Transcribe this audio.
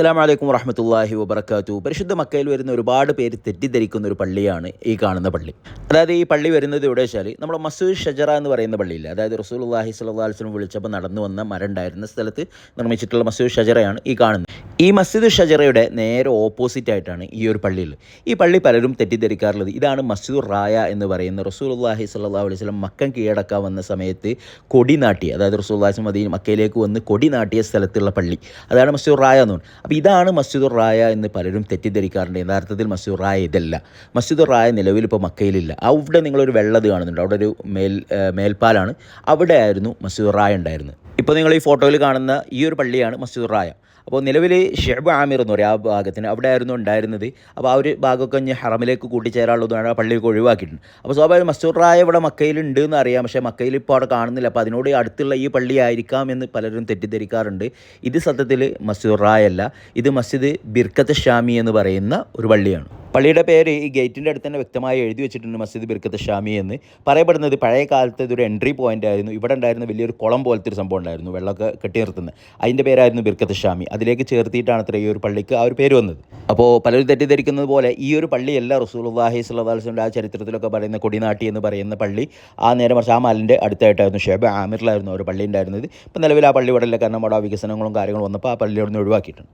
അസ്സാം വലൈക്കും വറഹമത്തല്ലാഹി വബർക്കാത്തു പരിശുദ്ധ മക്കയിൽ വരുന്ന ഒരുപാട് പേര് തെറ്റിദ്ധരിക്കുന്ന ഒരു പള്ളിയാണ് ഈ കാണുന്ന പള്ളി. അതായത് ഈ പള്ളി വരുന്നത് എവിടെ വെച്ചാൽ നമ്മൾ മസൂദ് ഷജറ എന്ന് പറയുന്ന പള്ളിയില്ല? അതായത് റസൂൽ അള്ളാഹി സ്വല്ലാ അലിസ്ലം വിളിച്ചപ്പോൾ നടന്നു വന്ന മരം ഉണ്ടായിരുന്ന സ്ഥലത്ത് നിർമ്മിച്ചിട്ടുള്ള മസൂദ് ഷജറയാണ് ഈ കാണുന്നത്. ഈ മസ്ജിദ് ഷജറയുടെ നേരെ ഓപ്പോസിറ്റ് ആയിട്ടാണ് ഈ ഒരു പള്ളിയിൽ ഈ പള്ളി പലരും തെറ്റിദ്ധരിക്കാറുള്ളത് ഇതാണ് മസ്ജിദ് റായ എന്ന് പറയുന്ന റസൂൽ അള്ളാഹി സ്വല്ലാ അലൈഹി സ്വലം മക്കം കീഴടക്കാൻ വന്ന സമയത്ത് കൊടി നാട്ടി അതായത് അള്ളാഹി മദീൻ മക്കയിലേക്ക് വന്ന് കൊടി നാട്ടിയ സ്ഥലത്തുള്ള പള്ളി. അതാണ് മസ്ജിദ് റായ എന്ന് പറയുന്നത്. അപ്പോൾ ഇതാണ് മസ്ജിദ് റായ എന്ന് പലരും തെറ്റിദ്ധരിക്കാറുണ്ട്. യഥാർത്ഥത്തിൽ മസ്ജിദ് റായ ഇതല്ല. മസ്ജിദ് റായ നിലവിൽ ഇപ്പോൾ മക്കയിലില്ല. അവിടെ നിങ്ങളൊരു വെള്ളത് കാണുന്നുണ്ട്. അവിടെ ഒരു മേൽ മേൽപ്പാലാണ്. അവിടെ ആയിരുന്നു മസ്ജിദ് റായ ഉണ്ടായിരുന്നത്. ഇപ്പോൾ നിങ്ങൾ ഈ ഫോട്ടോയിൽ കാണുന്ന ഈ ഒരു പള്ളിയാണ് മസ്ജിദ് റായ. അപ്പോൾ നിലവിൽ ഷെബ് ആമിർ എന്ന് പറയും ആ ഭാഗത്തിന് അവിടെ ആയിരുന്നു ഉണ്ടായിരുന്നത്. അപ്പോൾ ആ ഒരു ഭാഗമൊക്കെ ഇനി ഹറമിലേക്ക് കൂട്ടിച്ചേരാനുള്ളതാണ് ആ പള്ളിയൊക്കെ ഒഴിവാക്കിയിട്ടുണ്ട്. അപ്പോൾ സ്വാഭാവികം മസ്ജിദുറായ ഇവിടെ മക്കയിലുണ്ട് എന്ന് അറിയാം. പക്ഷേ മക്കയിൽ ഇപ്പോൾ അവിടെ കാണുന്നില്ല. അപ്പോൾ അതിനോട് അടുത്തുള്ള ഈ പള്ളി ആയിരിക്കാം എന്ന് പലരും തെറ്റിദ്ധരിക്കാറുണ്ട്. ഇത് സത്യത്തിൽ മസ്ജിദുറായല്ല ഇത് മസ്ജിദ് ബിർക്കത്ത് ഷാമി എന്ന് പറയുന്ന ഒരു പള്ളിയാണ്. പള്ളിയുടെ പേര് ഈ ഗേറ്റിന്റെ അടുത്ത് തന്നെ വ്യക്തമായി എഴുതി വെച്ചിട്ടുണ്ട് മസ്ജിദ് ബിർക്കത്ത് ഷാമി എന്ന്. പറയപ്പെടുന്നത് പഴയ കാലത്ത് ഇതൊരു എൻട്രി പോയിന്റ് ആയിരുന്നു. ഇവിടെ ഉണ്ടായിരുന്ന വലിയൊരു കുളം പോലത്തെ ഒരു സംഭവം ഉണ്ടായിരുന്നു. വെള്ളമൊക്കെ കെട്ടി നിർത്തുന്നത് അതിന്റെ പേരായിരുന്നു ബിർക്കത്ത് ഷാമി. അതിലേക്ക് ചേർത്തിയിട്ടാണ് അത്ര ഈ ഒരു പള്ളിക്ക് ആ ഒരു പേര് വന്നത്. അപ്പോൾ പലരും തെറ്റിദ്ധരിക്കുന്നത് പോലെ ഈ ഒരു പള്ളിയല്ല റസൂൽഹി സ്വല്ലാസ്ലിന്റെ ആ ചരിത്രത്തിലൊക്കെ പറയുന്ന കൊടിനാട്ടി എന്ന് പറയുന്ന പള്ളി. ആ നേരെ മറിച്ച് ആ മലിന്റെ അടുത്തായിട്ടായിരുന്നു ഷേബ് ആമിറിലായിരുന്നു ഒരു പള്ളി ഉണ്ടായിരുന്നത്. ഇപ്പോൾ നിലവിൽ ആ പള്ളി ഇവിടെ കാരണം അവിടെ വികസനങ്ങളും കാര്യങ്ങളും വന്നപ്പോൾ ആ പള്ളി അവിടെ നിന്ന് ഒഴിവാക്കിയിട്ടുണ്ട്.